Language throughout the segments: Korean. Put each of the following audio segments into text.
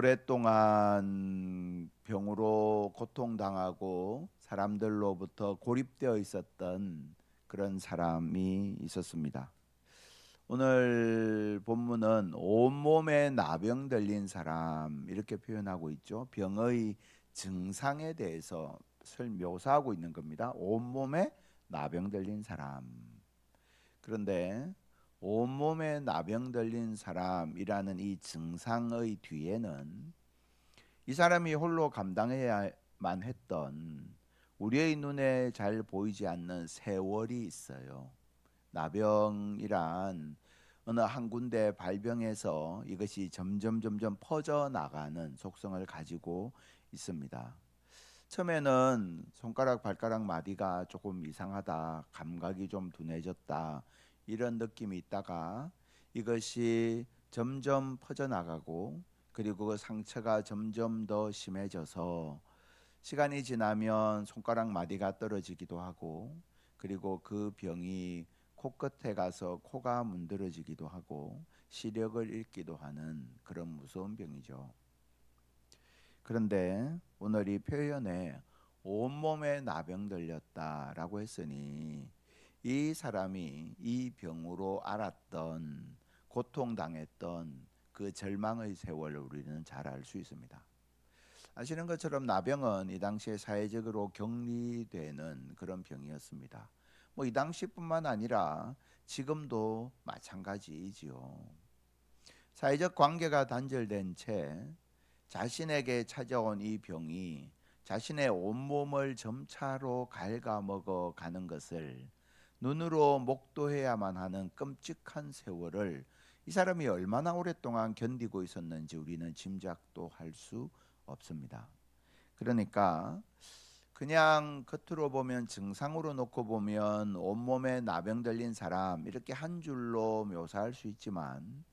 오랫동안 병으로 고통당하고 사람들로부터 고립되어 있었던 그런 사람이 있었습니다. 오늘 본문은 온몸에 나병 들린 사람 이렇게 표현하고 있죠. 병의 증상에 대해서 묘사하고 있는 겁니다. 온몸에 나병 들린 사람. 그런데 온몸에 나병 들린 사람이라는 이 증상의 뒤에는 이 사람이 홀로 감당해야만 했던 우리의 눈에 잘 보이지 않는 세월이 있어요. 나병이란 어느 한 군데 발병해서 이것이 점점 점점 퍼져 나가는 속성을 가지고 있습니다. 처음에는 손가락 발가락 마디가 조금 이상하다, 감각이 좀 둔해졌다 이런 느낌이 있다가 이것이 점점 퍼져나가고 그리고 그 상처가 점점 더 심해져서 시간이 지나면 손가락 마디가 떨어지기도 하고 그리고 그 병이 코끝에 가서 코가 문드러지기도 하고 시력을 잃기도 하는 그런 무서운 병이죠. 그런데 오늘 이 표현에 온몸에 나병 들렸다라고 했으니 이 사람이 이 병으로 알았던 고통당했던 그 절망의 세월을 우리는 잘 알 수 있습니다. 아시는 것처럼 나병은 이 당시에 사회적으로 격리되는 그런 병이었습니다. 뭐 이 당시뿐만 아니라 지금도 마찬가지이지요. 사회적 관계가 단절된 채 자신에게 찾아온 이 병이 자신의 온몸을 점차로 갉아먹어 가는 것을 눈으로 목도해야만 하는 끔찍한 세월을 이 사람이 얼마나 오랫동안 견디고 있었는지 우리는 짐작도 할 수 없습니다. 그러니까 그냥 겉으로 보면 증상으로 놓고 보면 온몸에 나병 들린 사람 이렇게 한 줄로 묘사할 수 있지만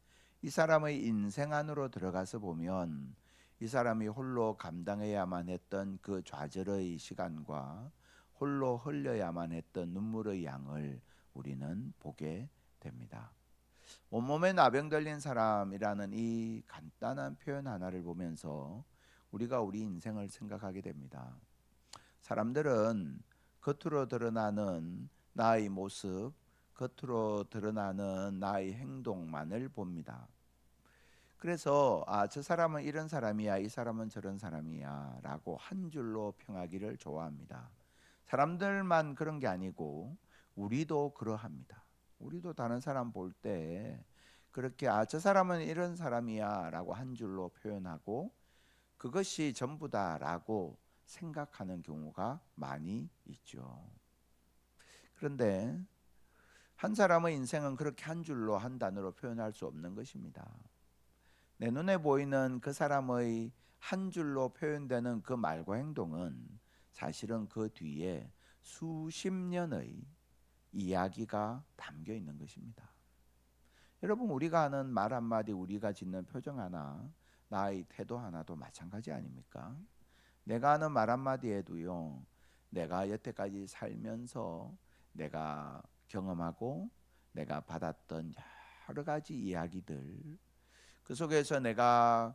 이 사람의 인생 안으로 들어가서 보면 이 사람이 홀로 감당해야만 했던 그 좌절의 시간과 홀로 흘려야만 했던 눈물의 양을 우리는 보게 됩니다. 온몸에 나병 들린 사람이라는 이 간단한 표현 하나를 보면서 우리가 우리 인생을 생각하게 됩니다. 사람들은 겉으로 드러나는 나의 모습, 겉으로 드러나는 나의 행동만을 봅니다. 그래서 아, 저 사람은 이런 사람이야, 이 사람은 저런 사람이야라고 한 줄로 평하기를 좋아합니다. 사람들만 그런 게 아니고 우리도 그러합니다. 우리도 다른 사람 볼 때 그렇게 아 저 사람은 이런 사람이야라고 한 줄로 표현하고 그것이 전부다라고 생각하는 경우가 많이 있죠. 그런데 한 사람의 인생은 그렇게 한 줄로 한 단어로 표현할 수 없는 것입니다. 내 눈에 보이는 그 사람의 한 줄로 표현되는 그 말과 행동은 사실은 그 뒤에 수십 년의 이야기가 담겨 있는 것입니다. 여러분 우리가 하는 말 한마디 우리가 짓는 표정 하나 나의 태도 하나도 마찬가지 아닙니까? 내가 하는 말 한마디에도요 내가 여태까지 살면서 내가 경험하고 내가 받았던 여러 가지 이야기들 그 속에서 내가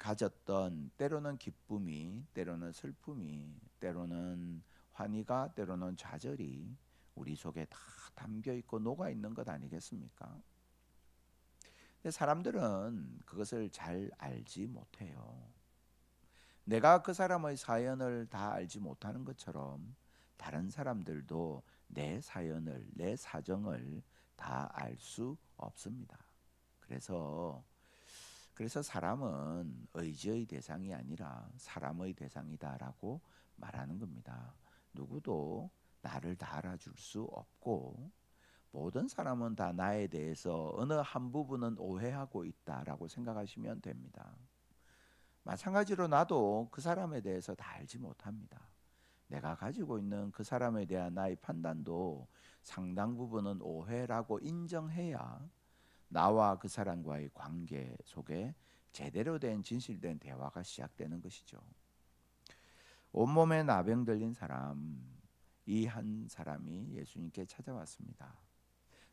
가졌던 때로는 기쁨이 때로는 슬픔이 때로는 환희가 때로는 좌절이 우리 속에 다 담겨 있고 녹아 있는 것 아니겠습니까? 근데 사람들은 그것을 잘 알지 못해요. 내가 그 사람의 사연을 다 알지 못하는 것처럼 다른 사람들도 내 사연을, 내 사정을 다 알 수 없습니다. 그래서 그래서 사람은 의지의 대상이 아니라 사람의 대상이다라고 말하는 겁니다. 누구도 나를 다 알아줄 수 없고 모든 사람은 다 나에 대해서 어느 한 부분은 오해하고 있다라고 생각하시면 됩니다. 마찬가지로 나도 그 사람에 대해서 다 알지 못합니다. 내가 가지고 있는 그 사람에 대한 나의 판단도 상당 부분은 오해라고 인정해야 나와 그 사람과의 관계 속에 제대로 된 진실된 대화가 시작되는 것이죠. 온몸에 나병 들린 사람 이 한 사람이 예수님께 찾아왔습니다.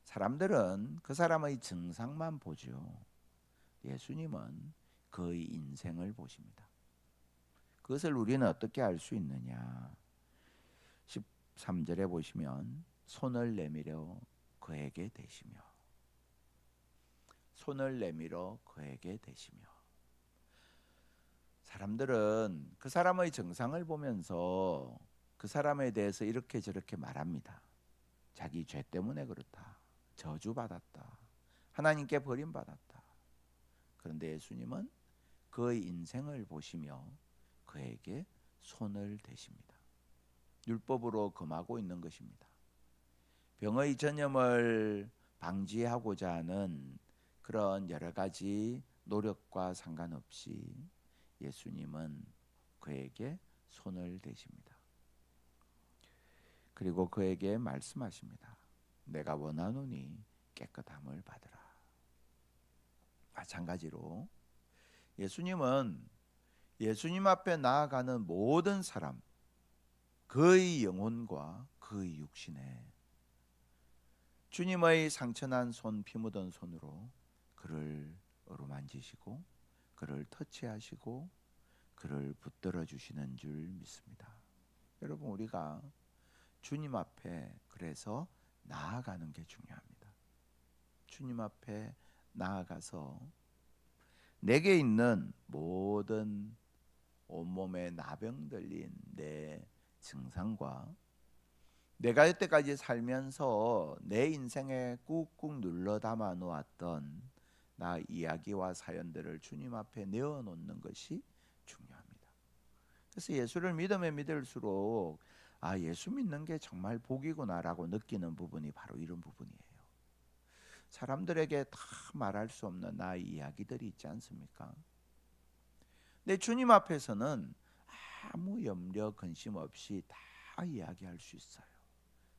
사람들은 그 사람의 증상만 보죠. 예수님은 그의 인생을 보십니다. 그것을 우리는 어떻게 알 수 있느냐? 13절에 보시면 손을 내밀어 그에게 대시며 손을 내밀어 그에게 대시며 사람들은 그 사람의 정상을 보면서 그 사람에 대해서 이렇게 저렇게 말합니다. 자기 죄 때문에 그렇다. 저주받았다. 하나님께 버림받았다. 그런데 예수님은 그의 인생을 보시며 그에게 손을 대십니다. 율법으로 금하고 있는 것입니다. 병의 전염을 방지하고자 하는 그런 여러 가지 노력과 상관없이 예수님은 그에게 손을 대십니다. 그리고 그에게 말씀하십니다. 내가 원하노니 깨끗함을 받으라. 마찬가지로 예수님은 예수님 앞에 나아가는 모든 사람, 그의 영혼과 그의 육신에 주님의 상처난 손, 피 묻은 손으로 그를 어루만지시고 그를 터치하시고 그를 붙들어 주시는 줄 믿습니다. 여러분 우리가 주님 앞에 그래서 나아가는 게 중요합니다. 주님 앞에 나아가서 내게 있는 모든 온몸에 나병 들린 내 증상과 내가 여태까지 살면서 내 인생에 꾹꾹 눌러 담아 놓았던 나 이야기와 사연들을 주님 앞에 내어 놓는 것이 중요합니다. 그래서 예수를 믿으면 믿을수록 아 예수 믿는 게 정말 복이구나라고 느끼는 부분이 바로 이런 부분이에요. 사람들에게 다 말할 수 없는 나의 이야기들이 있지 않습니까? 내 주님 앞에서는 아무 염려 근심 없이 다 이야기할 수 있어요.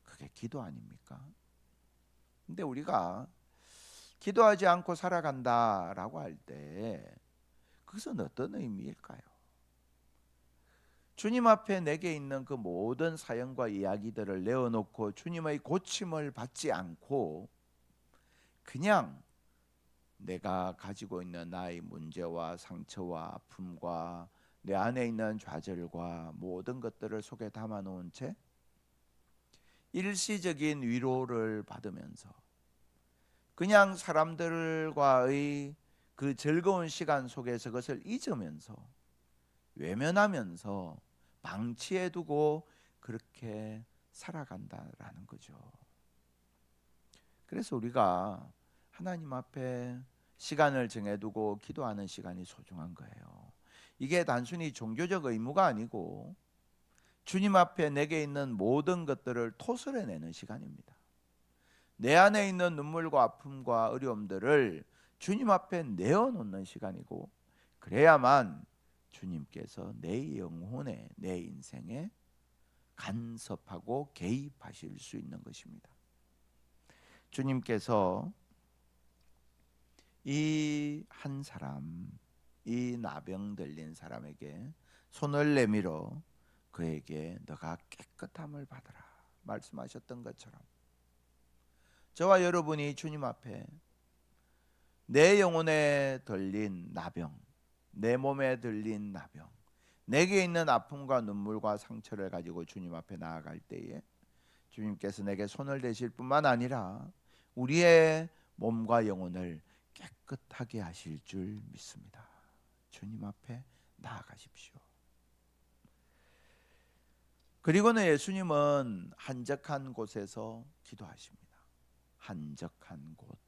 그게 기도 아닙니까? 근데 우리가 기도하지 않고 살아간다라고 할 때 그것은 어떤 의미일까요? 주님 앞에 내게 있는 그 모든 사연과 이야기들을 내어놓고 주님의 고침을 받지 않고 그냥 내가 가지고 있는 나의 문제와 상처와 아픔과 내 안에 있는 좌절과 모든 것들을 속에 담아 놓은 채 일시적인 위로를 받으면서 그냥 사람들과의 그 즐거운 시간 속에서 그것을 잊으면서 외면하면서 방치해 두고 그렇게 살아간다라는 거죠. 그래서 우리가 하나님 앞에 시간을 정해두고 기도하는 시간이 소중한 거예요. 이게 단순히 종교적 의무가 아니고 주님 앞에 내게 있는 모든 것들을 토설해내는 시간입니다. 내 안에 있는 눈물과 아픔과 어려움들을 주님 앞에 내어놓는 시간이고 그래야만 주님께서 내 영혼에 내 인생에 간섭하고 개입하실 수 있는 것입니다. 주님께서 이 한 사람, 이 나병 들린 사람에게 손을 내밀어 그에게 너가 깨끗함을 받으라 말씀하셨던 것처럼 저와 여러분이 주님 앞에 내 영혼에 들린 나병, 내 몸에 들린 나병, 내게 있는 아픔과 눈물과 상처를 가지고 주님 앞에 나아갈 때에 주님께서 내게 손을 대실 뿐만 아니라 우리의 몸과 영혼을 깨끗하게 하실 줄 믿습니다. 주님 앞에 나아가십시오. 그리고는 예수님은 한적한 곳에서 기도하십니다. 한적한 곳.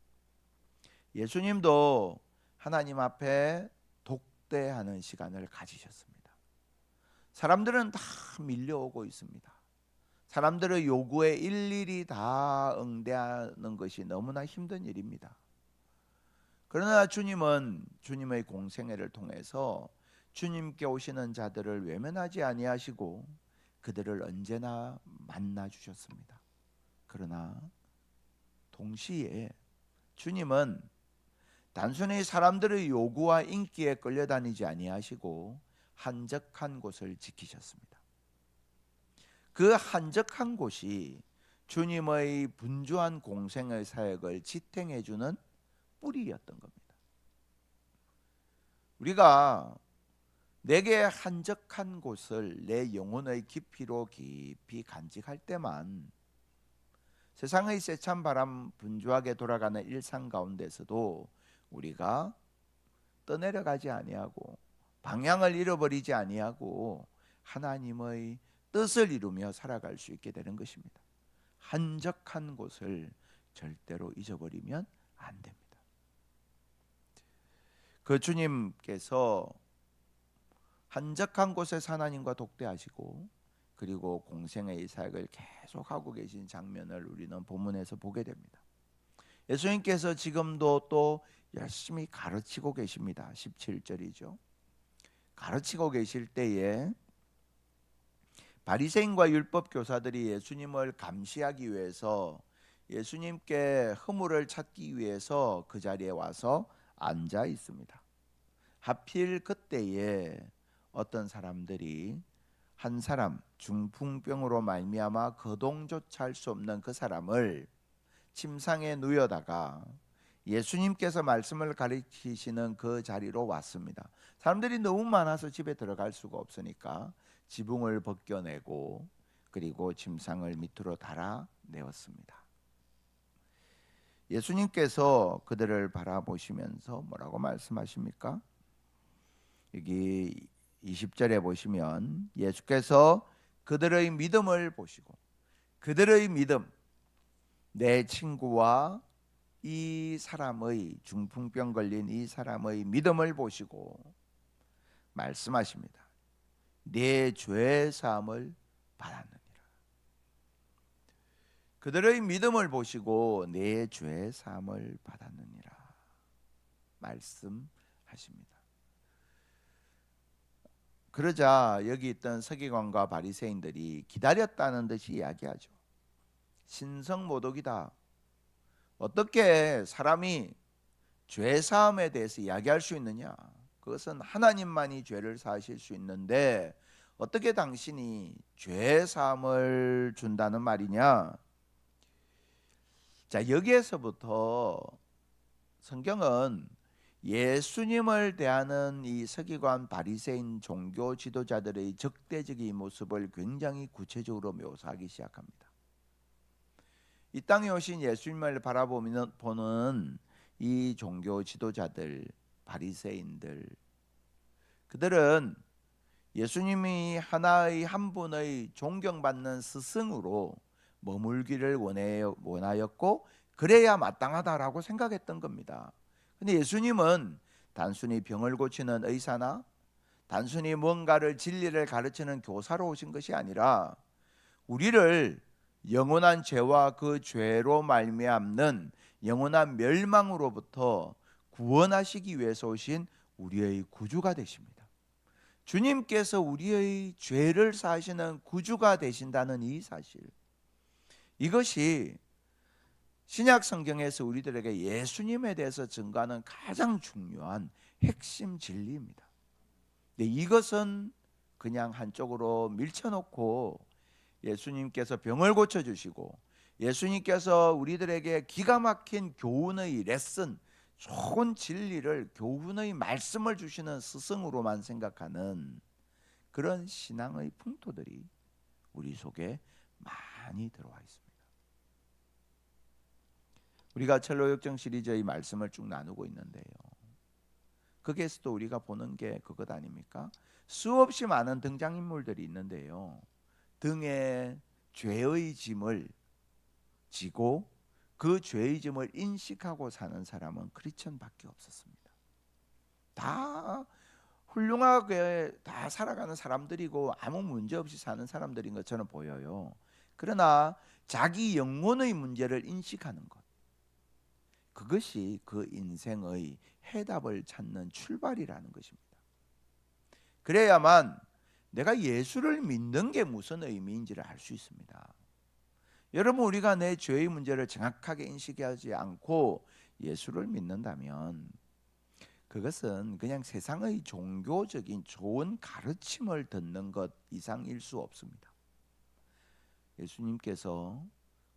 예수님도 하나님 앞에 독대하는 시간을 가지셨습니다. 사람들은 다 밀려오고 있습니다. 사람들의 요구에 일일이 다 응대하는 것이 너무나 힘든 일입니다. 그러나 주님은 주님의 공생애를 통해서 주님께 오시는 자들을 외면하지 아니하시고 그들을 언제나 만나 주셨습니다. 그러나 동시에 주님은 단순히 사람들의 요구와 인기에 끌려다니지 아니하시고 한적한 곳을 지키셨습니다. 그 한적한 곳이 주님의 분주한 공생의 사역을 지탱해 주는 뿌리였던 겁니다. 우리가 내게 한적한 곳을 내 영혼의 깊이로 깊이 간직할 때만 세상의 세찬 바람 분주하게 돌아가는 일상 가운데서도 우리가 떠내려가지 아니하고 방향을 잃어버리지 아니하고 하나님의 뜻을 이루며 살아갈 수 있게 되는 것입니다. 한적한 곳을 절대로 잊어버리면 안 됩니다. 그 주님께서 한적한 곳에서 하나님과 독대하시고 그리고 공생의 사역을 계속하고 계신 장면을 우리는 본문에서 보게 됩니다. 예수님께서 지금도 또 열심히 가르치고 계십니다. 17절이죠. 가르치고 계실 때에 바리새인과 율법 교사들이 예수님을 감시하기 위해서 예수님께 허물을 찾기 위해서 그 자리에 와서 앉아 있습니다. 하필 그때에 어떤 사람들이 한 사람 중풍병으로 말미암아 거동조차 할 수 없는 그 사람을 침상에 누여다가 예수님께서 말씀을 가르치시는 그 자리로 왔습니다. 사람들이 너무 많아서 집에 들어갈 수가 없으니까 지붕을 벗겨내고 그리고 침상을 밑으로 달아 내었습니다. 예수님께서 그들을 바라보시면서 뭐라고 말씀하십니까? 여기 20절에 보시면 예수께서 그들의 믿음을 보시고 그들의 믿음 내 친구와 이 사람의 중풍병 걸린 이 사람의 믿음을 보시고 말씀하십니다. 내 죄 사함을 받았느니라. 그들의 믿음을 보시고 내 죄 사함을 받았느니라. 말씀하십니다. 그러자 여기 있던 서기관과 바리새인들이 기다렸다는 듯이 이야기하죠. 신성 모독이다. 어떻게 사람이 죄 사함에 대해서 이야기할 수 있느냐? 그것은 하나님만이 죄를 사하실 수 있는데 어떻게 당신이 죄 사함을 준다는 말이냐? 자, 여기에서부터 성경은 예수님을 대하는 이 서기관 바리새인 종교 지도자들의 적대적인 모습을 굉장히 구체적으로 묘사하기 시작합니다. 이 땅에 오신 예수님을 바라보는 보는 이 종교 지도자들 바리새인들 그들은 예수님이 하나의 한 분의 존경받는 스승으로 머물기를 원하였고 그래야 마땅하다라고 생각했던 겁니다. 근데 예수님은 단순히 병을 고치는 의사나 단순히 뭔가를 진리를 가르치는 교사로 오신 것이 아니라 우리를 영원한 죄와 그 죄로 말미암는 영원한 멸망으로부터 구원하시기 위해서 오신 우리의 구주가 되십니다. 주님께서 우리의 죄를 사시는 구주가 되신다는 이 사실. 이것이 신약 성경에서 우리들에게 예수님에 대해서 증가하는 가장 중요한 핵심 진리입니다. 이것은 그냥 한쪽으로 밀쳐놓고 예수님께서 병을 고쳐 주시고 예수님께서 우리들에게 기가 막힌 교훈의 레슨, 좋은 진리를 교훈의 말씀을 주시는 스승으로만 생각하는 그런 신앙의 풍토들이 우리 속에 많이 들어와 있습니다. 우리가 첼로 역정 시리즈의 말씀을 쭉 나누고 있는데요. 거기에서도 우리가 보는 게 그것 아닙니까? 수없이 많은 등장인물들이 있는데요. 등에 죄의 짐을 지고 그 죄의 짐을 인식하고 사는 사람은 크리스천밖에 없었습니다. 다 훌륭하게 다 살아가는 사람들이고 아무 문제 없이 사는 사람들인 것처럼 보여요. 그러나 자기 영혼의 문제를 인식하는 것. 그것이 그 인생의 해답을 찾는 출발이라는 것입니다. 그래야만 내가 예수를 믿는 게 무슨 의미인지를 알 수 있습니다. 여러분 우리가 내 죄의 문제를 정확하게 인식하지 않고 예수를 믿는다면 그것은 그냥 세상의 종교적인 좋은 가르침을 듣는 것 이상일 수 없습니다. 예수님께서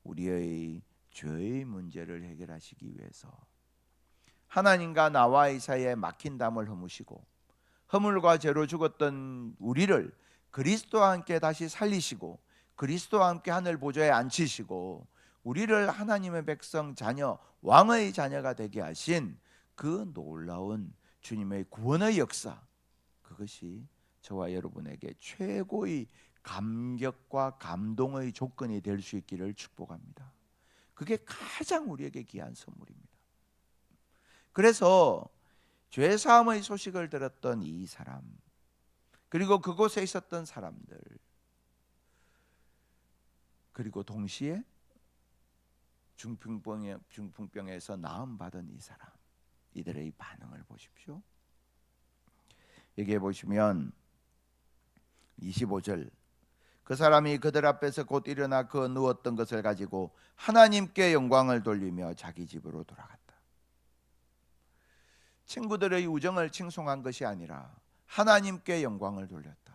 우리의 죄의 문제를 해결하시기 위해서 하나님과 나와의 사이에 막힌 담을 허무시고 허물과 죄로 죽었던 우리를 그리스도와 함께 다시 살리시고 그리스도와 함께 하늘 보좌에 앉히시고 우리를 하나님의 백성 자녀 왕의 자녀가 되게 하신 그 놀라운 주님의 구원의 역사 그것이 저와 여러분에게 최고의 감격과 감동의 조건이 될 수 있기를 축복합니다. 그게 가장 우리에게 귀한 선물입니다. 그래서 죄 사함의 소식을 들었던 이 사람 그리고 그곳에 있었던 사람들 그리고 동시에 중풍병에, 중풍병에서 나음 받은 이 사람 이들의 반응을 보십시오. 여기에 보시면 25절 그 사람이 그들 앞에서 곧 일어나 그 누웠던 것을 가지고 하나님께 영광을 돌리며 자기 집으로 돌아갔다. 친구들의 우정을 칭송한 것이 아니라 하나님께 영광을 돌렸다.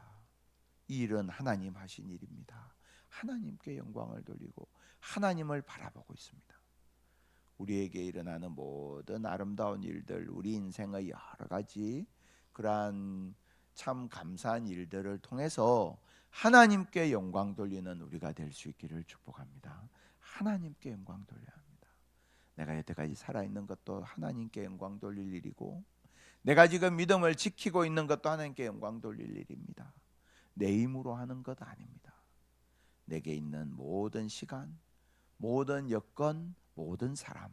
이 일은 하나님 하신 일입니다. 하나님께 영광을 돌리고 하나님을 바라보고 있습니다. 우리에게 일어나는 모든 아름다운 일들, 우리 인생의 여러 가지 그러한 참 감사한 일들을 통해서 하나님께 영광 돌리는 우리가 될 수 있기를 축복합니다. 하나님께 영광 돌려야 합니다. 내가 여태까지 살아 있는 것도 하나님께 영광 돌릴 일이고 내가 지금 믿음을 지키고 있는 것도 하나님께 영광 돌릴 일입니다. 내 힘으로 하는 것 아닙니다. 내게 있는 모든 시간, 모든 여건, 모든 사람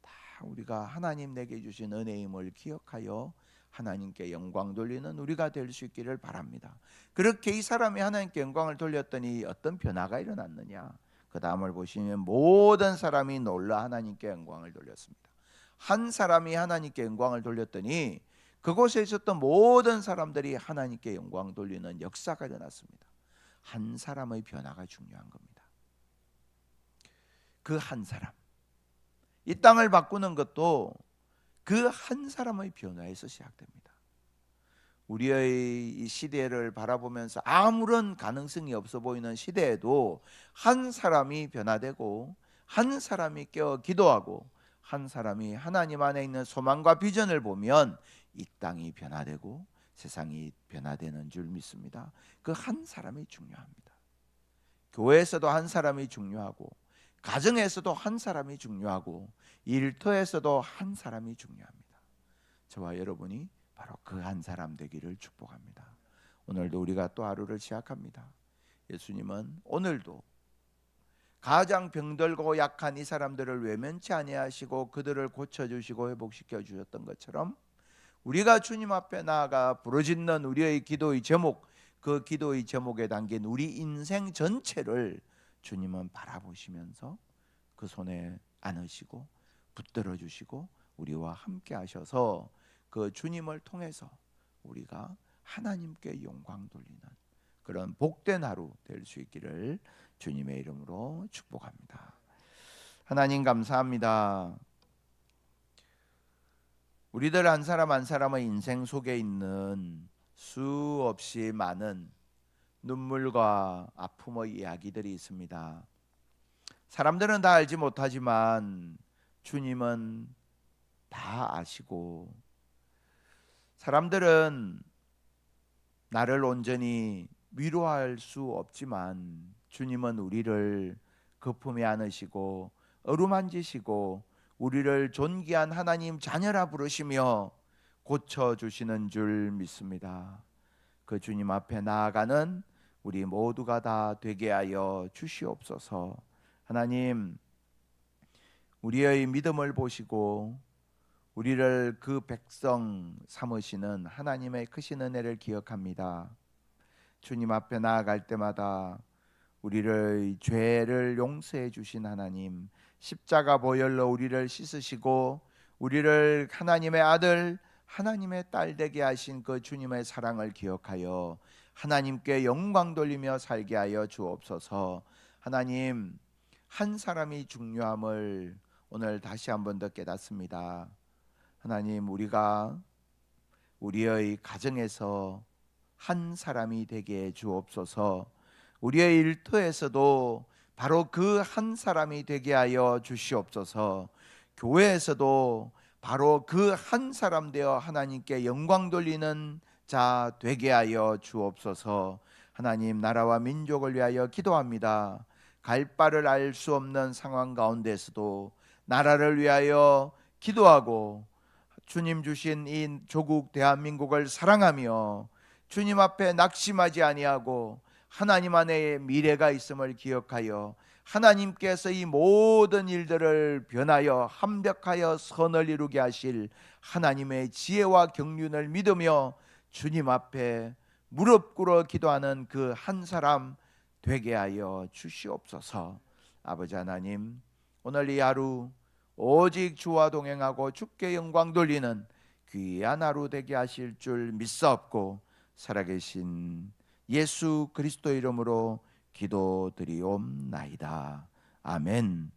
다 우리가 하나님 내게 주신 은혜임을 기억하여 하나님께 영광 돌리는 우리가 될 수 있기를 바랍니다. 그렇게 이 사람이 하나님께 영광을 돌렸더니 어떤 변화가 일어났느냐? 그 다음을 보시면 모든 사람이 놀라 하나님께 영광을 돌렸습니다. 한 사람이 하나님께 영광을 돌렸더니 그곳에 있었던 모든 사람들이 하나님께 영광 돌리는 역사가 일어났습니다. 한 사람의 변화가 중요한 겁니다. 그 한 사람. 이 땅을 바꾸는 것도 그 한 사람의 변화에서 시작됩니다. 우리의 시대를 바라보면서 아무런 가능성이 없어 보이는 시대에도 한 사람이 변화되고 한 사람이 깨어 기도하고 한 사람이 하나님 안에 있는 소망과 비전을 보면 이 땅이 변화되고 세상이 변화되는 줄 믿습니다. 그 한 사람이 중요합니다. 교회에서도 한 사람이 중요하고 가정에서도 한 사람이 중요하고 일터에서도 한 사람이 중요합니다. 저와 여러분이 바로 그 한 사람 되기를 축복합니다. 오늘도 우리가 또 하루를 시작합니다. 예수님은 오늘도 가장 병들고 약한 이 사람들을 외면치 아니하시고 그들을 고쳐 주시고 회복시켜 주셨던 것처럼 우리가 주님 앞에 나아가 부르짖는 우리의 기도의 제목 그 기도의 제목에 담긴 우리 인생 전체를 주님은 바라보시면서 그 손에 안으시고 붙들어 주시고 우리와 함께 하셔서 그 주님을 통해서 우리가 하나님께 영광 돌리는 그런 복된 하루 될 수 있기를 주님의 이름으로 축복합니다. 하나님 감사합니다. 우리들 한 사람 한 사람의 인생 속에 있는 수없이 많은 눈물과 아픔의 이야기들이 있습니다. 사람들은 다 알지 못하지만 주님은 다 아시고 사람들은 나를 온전히 위로할 수 없지만 주님은 우리를 거품에 안으시고 어루만지시고 우리를 존귀한 하나님 자녀라 부르시며 고쳐 주시는 줄 믿습니다. 그 주님 앞에 나아가는 우리 모두가 다 되게 하여 주시옵소서. 하나님 우리의 믿음을 보시고 우리를 그 백성 삼으시는 하나님의 크신 은혜를 기억합니다. 주님 앞에 나아갈 때마다 우리를 죄를 용서해 주신 하나님 십자가 보혈로 우리를 씻으시고 우리를 하나님의 아들 하나님의 딸 되게 하신 그 주님의 사랑을 기억하여 하나님께 영광 돌리며 살게 하여 주옵소서. 하나님 한 사람이 중요함을 오늘 다시 한 번 더 깨닫습니다. 하나님 우리가 우리의 가정에서 한 사람이 되게 해 주옵소서. 우리의 일터에서도 바로 그 한 사람이 되게 하여 주시옵소서. 교회에서도 바로 그 한 사람 되어 하나님께 영광 돌리는 자 되게 하여 주옵소서. 하나님 나라와 민족을 위하여 기도합니다. 갈 바를 알 수 없는 상황 가운데서도 나라를 위하여 기도하고 주님 주신 이 조국 대한민국을 사랑하며 주님 앞에 낙심하지 아니하고 하나님 안에 미래가 있음을 기억하여 하나님께서 이 모든 일들을 변하여 합력하여 선을 이루게 하실 하나님의 지혜와 경륜을 믿으며 주님 앞에 무릎 꿇어 기도하는 그 한 사람 되게 하여 주시옵소서. 아버지 하나님, 오늘 이 하루 오직 주와 동행하고 주께 영광 돌리는 귀한 하루 되게 하실 줄 믿사옵고 살아계신 예수 그리스도 이름으로 기도드리옵나이다. 아멘.